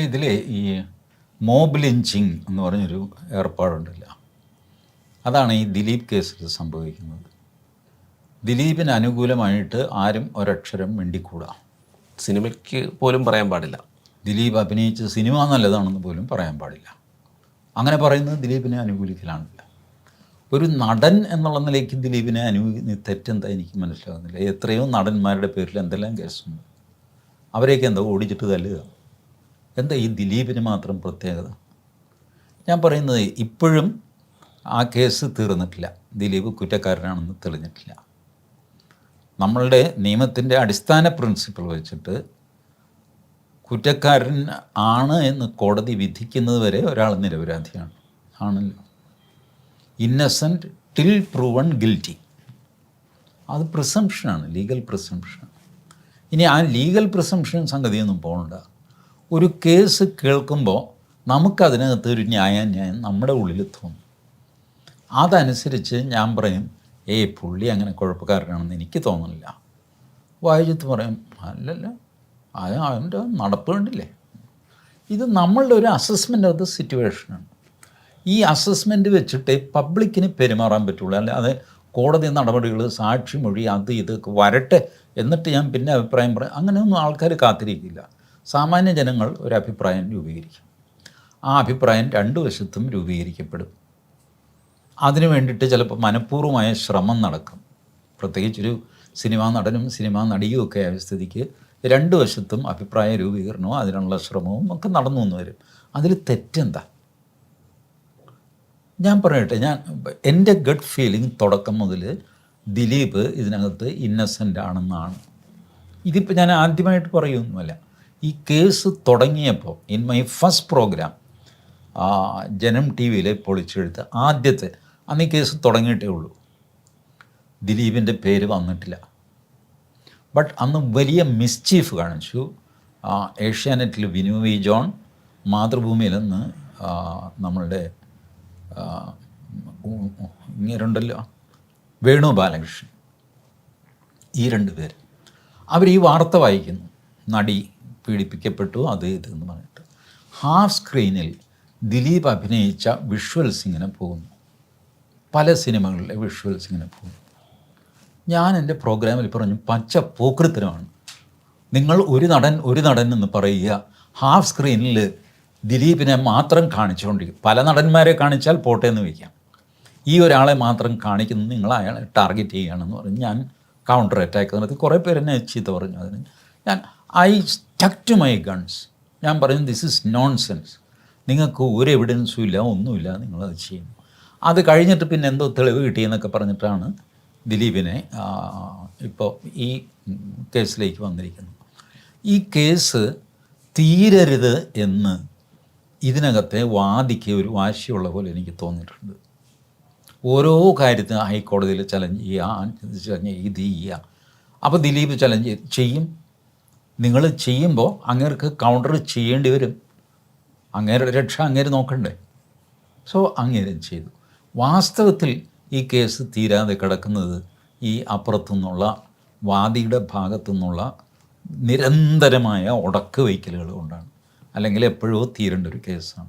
ഇതിൽ ഈ mob lynching എന്ന് പറഞ്ഞൊരു ഏർപ്പാടുണ്ടല്ല. അതാണ് ഈ ദിലീപ് കേസിൽ സംഭവിക്കുന്നത്. ദിലീപിന് അനുകൂലമായിട്ട് ആരും ഒരക്ഷരം മിണ്ടിക്കൂടാ. സിനിമയ്ക്ക് പോലും പറയാൻ പാടില്ല. ദിലീപ് അഭിനയിച്ച സിനിമ നല്ലതാണെന്ന് പോലും പറയാൻ പാടില്ല. അങ്ങനെ പറയുന്നത് ദിലീപിനെ അനുകൂലിക്കലാണില്ല. ഒരു നടൻ എന്നുള്ള നിലയ്ക്ക് ദിലീപിനെ അനുകൂലി തെറ്റെന്താ എനിക്ക് മനസ്സിലാകുന്നില്ല എത്രയോ നടന്മാരുടെ പേരിൽ എന്തെല്ലാം കേസുണ്ട്. അവരെയൊക്കെ എന്താ ഓടിച്ചിട്ട് തല്ലുക. എന്താ ഈ ദിലീപിന് മാത്രം പ്രത്യേകത? ഞാൻ പറയുന്നത് ഇപ്പോഴും ആ കേസ് തീർന്നിട്ടില്ല. ദിലീപ് കുറ്റക്കാരനാണെന്ന് തെളിഞ്ഞിട്ടില്ല. നമ്മളുടെ നിയമത്തിന്റെ അടിസ്ഥാന പ്രിൻസിപ്പിൾ വെച്ചിട്ട് കുറ്റക്കാരൻ ആണ് എന്ന് കോടതി വിധിക്കുന്നത് വരെ ഒരാൾ നിരപരാധിയാണ്. ആണല്ലോ. ഇന്നസെന്റ് ടിൽ പ്രൂവൺ ഗിൽറ്റി അത് പ്രിസംഷനാണ് ലീഗൽ പ്രിസംഷൻ ഇനി ആ ലീഗൽ പ്രിസംഷൻ സംഗതിയൊന്നും പോകണ്ട. ഒരു കേസ് കേൾക്കുമ്പോൾ നമുക്കതിനകത്ത് ഒരു ന്യായാന്യായം നമ്മുടെ ഉള്ളിൽ തോന്നും. അതനുസരിച്ച് ഞാൻ പറയും ഏയ് പുള്ളി അങ്ങനെ കുഴപ്പക്കാരനാണെന്ന് എനിക്ക് തോന്നുന്നില്ല. വായുജിത്ത് പറയും അല്ലല്ല അത് അവന്റെ നടപ്പ് കണ്ടില്ലേ? ഇത് നമ്മളുടെ ഒരു അസസ്മെന്റ് ഓഫ് ദ സിറ്റുവേഷനാണ് ഈ അസസ്മെന്റ് വെച്ചിട്ട് പബ്ലിക്കിന് പെരുമാറാൻ പറ്റുള്ളൂ. അല്ല അത് കോടതി നടപടികൾ സാക്ഷിമൊഴി അത് ഇതൊക്കെ വരട്ടെ എന്നിട്ട് ഞാൻ പിന്നെ അഭിപ്രായം പറയാം. അങ്ങനെയൊന്നും ആൾക്കാർ കാത്തിരിക്കില്ല. സാമാന്യ ജനങ്ങൾ ഒരു അഭിപ്രായം രൂപീകരിക്കും. ആ അഭിപ്രായം രണ്ടു വശത്തും രൂപീകരിക്കപ്പെടും. അതിനു വേണ്ടിയിട്ട് ചിലപ്പോൾ മനഃപൂർവമായ ശ്രമം നടക്കും. പ്രത്യേകിച്ചൊരു സിനിമാ നടനും സിനിമാ നടിയും ഒക്കെ ആയ സ്ഥിതിക്ക് രണ്ട് വശത്തും അഭിപ്രായ രൂപീകരണവും അതിനുള്ള ശ്രമവും ഒക്കെ നടന്നു വന്നു വരും. അതിൽ തെറ്റെന്താ? ഞാൻ പറയട്ടെ ഞാൻ എന്റെ ഗഡ് ഫീലിംഗ് തുടക്കം മുതൽ ദിലീപ് ഇതിനകത്ത് ഇന്നസെന്റ് ആണെന്നാണ്. ഇതിപ്പോൾ ഞാൻ ആദ്യമായിട്ട് പറയുമൊന്നുമല്ല ഈ കേസ് തുടങ്ങിയപ്പോൾ in my first program Janam T വിയിലെ പൊളിച്ചെടുത്ത് ആദ്യത്തെ അന്ന് ഈ കേസ് തുടങ്ങിയിട്ടേ ഉള്ളൂ. ദിലീപിന്റെ പേര് വന്നിട്ടില്ല. ബട്ട് അന്ന് വലിയ മിസ്ചീഫ് കാണിച്ചു. ഏഷ്യാനെറ്റിൽ വിനു വി ജോൺ മാതൃഭൂമിയിൽ നിന്ന് നമ്മളുടെ ഇങ്ങേരുണ്ടല്ലോ വേണു ബാലകൃഷ്ണൻ. ഈ രണ്ട് പേര്. അവർ ഈ വാർത്ത വായിക്കുന്നു. നടി പീഡിപ്പിക്കപ്പെട്ടു അത് ഇത് പറഞ്ഞിട്ട്. ഹാഫ് സ്ക്രീനിൽ ദിലീപ് അഭിനയിച്ച വിഷ്വൽസ് ഇങ്ങനെ പോകുന്നു. പല സിനിമകളിലെ വിഷ്വൽസ് ഇങ്ങനെ പോകുന്നു. ഞാൻ എന്റെ പ്രോഗ്രാമിൽ പറഞ്ഞു പച്ച പൂക്കൃത്തിനാണ് നിങ്ങൾ ഒരു നടൻ ഒരു നടൻ എന്ന് പറയുക ഹാഫ് സ്ക്രീനിൽ ദിലീപിനെ മാത്രം കാണിച്ചുകൊണ്ടിരിക്കും. പല നടന്മാരെ കാണിച്ചാൽ പോട്ടെ എന്ന് വയ്ക്കാം. ഈ ഒരാളെ മാത്രം കാണിക്കുന്നത് നിങ്ങൾ അയാളെ ടാർഗറ്റ് ചെയ്യുകയാണെന്ന് പറഞ്ഞ്. ഞാൻ കൗണ്ടർ അറ്റാക്ക് നടത്തി കുറേ പേര് എന്നെ ചീത്ത പറഞ്ഞു. അതിന് ഞാൻ I stuck to my guns ഞാൻ പറയുന്നത് ദിസ് ഇസ് നോൺ സെൻസ് നിങ്ങൾക്ക് ഒരു എവിഡൻസും ഇല്ല ഒന്നുമില്ല നിങ്ങളത് ചെയ്യുന്നു. അത് കഴിഞ്ഞിട്ട് പിന്നെ എന്തോ തെളിവ് കിട്ടിയെന്നൊക്കെ പറഞ്ഞിട്ടാണ് ദിലീപിനെ ഇപ്പോൾ ഈ കേസിലേക്ക് വന്നിരിക്കുന്നത്. ഈ കേസ് തീരരുത് എന്ന് ഇതിനകത്തെ വാദിക്ക് ഒരു വാശിയുള്ള പോലെ എനിക്ക് തോന്നിയിട്ടുണ്ട്. ഓരോ കാര്യത്തിനും ഹൈക്കോടതിയിൽ ചലഞ്ച് ചെയ്യുക ചലഞ്ച് ഇത് ചെയ്യുക. അപ്പോൾ ദിലീപ് ചലഞ്ച് ചെയ്യും. നിങ്ങൾ ചെയ്യുമ്പോൾ അങ്ങേർക്ക് കൗണ്ടർ ചെയ്യേണ്ടി വരും. അങ്ങേരുടെ രക്ഷ അങ്ങേര് നോക്കണ്ടേ? സോ അങ്ങേരും ചെയ്തു? വാസ്തവത്തിൽ ഈ കേസ് തീരാതെ കിടക്കുന്നത് ഈ അപ്പുറത്തുനിന്നുള്ള വാദിയുടെ ഭാഗത്തു നിന്നുള്ള നിരന്തരമായ ഉടക്ക് വയ്ക്കലുകൾ കൊണ്ടാണ്. അല്ലെങ്കിൽ എപ്പോഴോ തീരേണ്ട ഒരു കേസാണ്.